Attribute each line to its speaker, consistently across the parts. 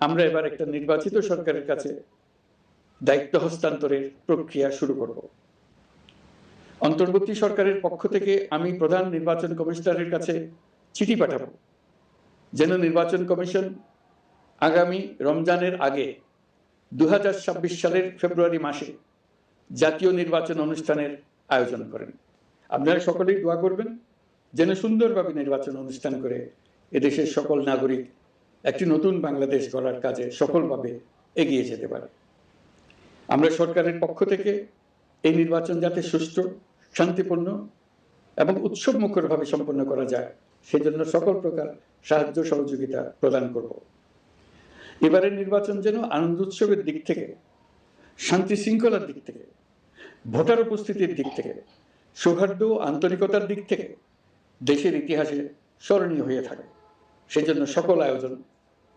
Speaker 1: আমরা এবার একটা নির্বাচিত সরকারের কাছে দায়িত্ব হস্তান্তরের প্রক্রিয়া শুরু করব। অন্তর্বর্তী সরকারের পক্ষ থেকে আমি প্রধান নির্বাচন কমিশনারের কাছে চিঠি পাঠাবো, যেন নির্বাচন কমিশন আগামী রমজানের আগে দু হাজার ছাব্বিশ সালের ফেব্রুয়ারি মাসে জাতীয় নির্বাচন অনুষ্ঠানের আয়োজন করেন। আপনারা সকলেই দোয়া করবেন, যেন সুন্দরভাবে নির্বাচন অনুষ্ঠান করে এদেশের সকল নাগরিক একটি নতুন বাংলাদেশ গড়ার কাজে সফলভাবে এগিয়ে যেতে পারে। আমরা সরকারের পক্ষ থেকে এই নির্বাচন যাতে সুষ্ঠু, শান্তিপূর্ণ এবং উৎসব মুখরভাবে সম্পন্ন করা যায়, সেজন্য সকল প্রকার সাহায্য সহযোগিতা প্রদান করব। এবারের নির্বাচন যেন আনন্দ উৎসবের দিক থেকে, শান্তি শৃঙ্খলার দিক থেকে, ভোটার উপস্থিতির দিক থেকে, সৌহার্দ্য আন্তরিকতার দিক থেকে দেশের ইতিহাসে স্মরণীয় হয়ে থাকে। সেজন্য সকল আয়োজন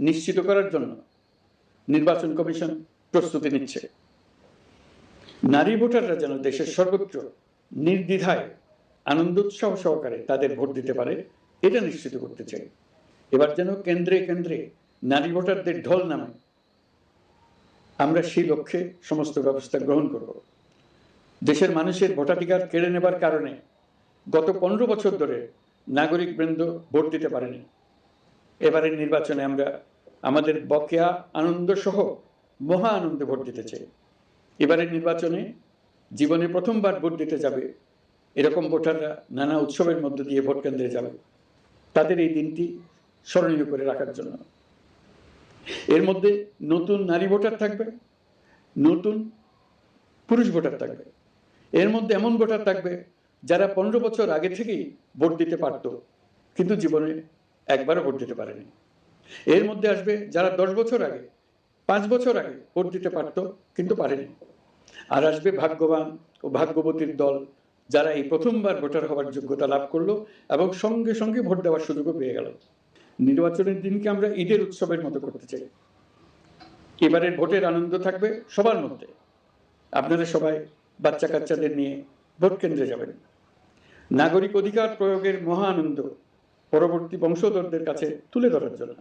Speaker 1: নিশ্চিত করার জন্য নির্বাচন কমিশন প্রস্তুতি নিচ্ছে। নারী ভোটাররা যেন দেশের সর্বত্র নির্দ্বিধায় আনন্দোৎসব সহকারে তাদের ভোট দিতে পারে, এটা নিশ্চিত করতে চাই। এবার যেন কেন্দ্রে কেন্দ্রে নারী ভোটারদের ঢল নামে আমরা সেই লক্ষ্যে সমস্ত ব্যবস্থা গ্রহণ করব। দেশের মানুষের ভোটাধিকার কেড়ে নেবার কারণে গত পনেরো বছর ধরে নাগরিক বৃন্দ ভোট দিতে পারেনি। এবারের নির্বাচনে আমরা আমাদের বকেয়া আনন্দ সহ মহা আনন্দে ভোট দিতে চাই এবারের নির্বাচনে জীবনে প্রথমবার ভোট দিতে যাবে। এরকম ভোটাররা নানা উৎসবের মধ্য দিয়ে ভোট কেন্দ্রে যাবে। তাদের এই দিনটি স্মরণীয় করে রাখার জন্য। এর মধ্যে নতুন নারী ভোটার থাকবে, নতুন পুরুষ ভোটার থাকবে। এর মধ্যে এমন ভোটার থাকবে যারা পনেরো বছর আগে থেকেই ভোট দিতে পারত, কিন্তু জীবনে একবারও ভোট দিতে পারেনি। এর মধ্যে আসবে যারা দশ বছর আগে, পাঁচ বছর আগে ভোট দিতে পারত, কিন্তু পারেনি। আর আসবে ভাগ্যবান ও ভাগ্যবতীর দল, যারা এই প্রথমবার ভোটার হওয়ার যোগ্যতা লাভ করল এবং সঙ্গে সঙ্গে ভোট দেওয়ার সুযোগও পেয়ে গেল। নির্বাচনের দিনকে আমরা ঈদের উৎসবের মতো করতে চাই। এবারের ভোটের আনন্দ থাকবে সবার মধ্যে। আপনারা সবাই বাচ্চা কাচ্চাদের নিয়ে ভোট কেন্দ্রে যাবেন। নাগরিক অধিকার প্রয়োগের মহা আনন্দ পরবর্তী বংশধরদের কাছে তুলে ধরার জন্য।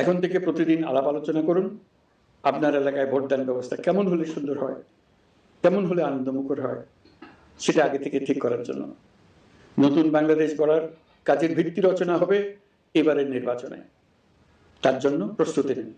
Speaker 1: এখন থেকে প্রতিদিন আলাপ আলোচনা করুন। আপনার এলাকায় ভোটদান ব্যবস্থা কেমন হলে সুন্দর হয়? কেমন হলে আনন্দমুখর হয়? সেটা আগে থেকে ঠিক করার জন্য। নতুন বাংলাদেশ গড়ার কাজের ভিত্তি রচনা হবে এবারের নির্বাচনে। তার জন্য প্রস্তুতি নিন।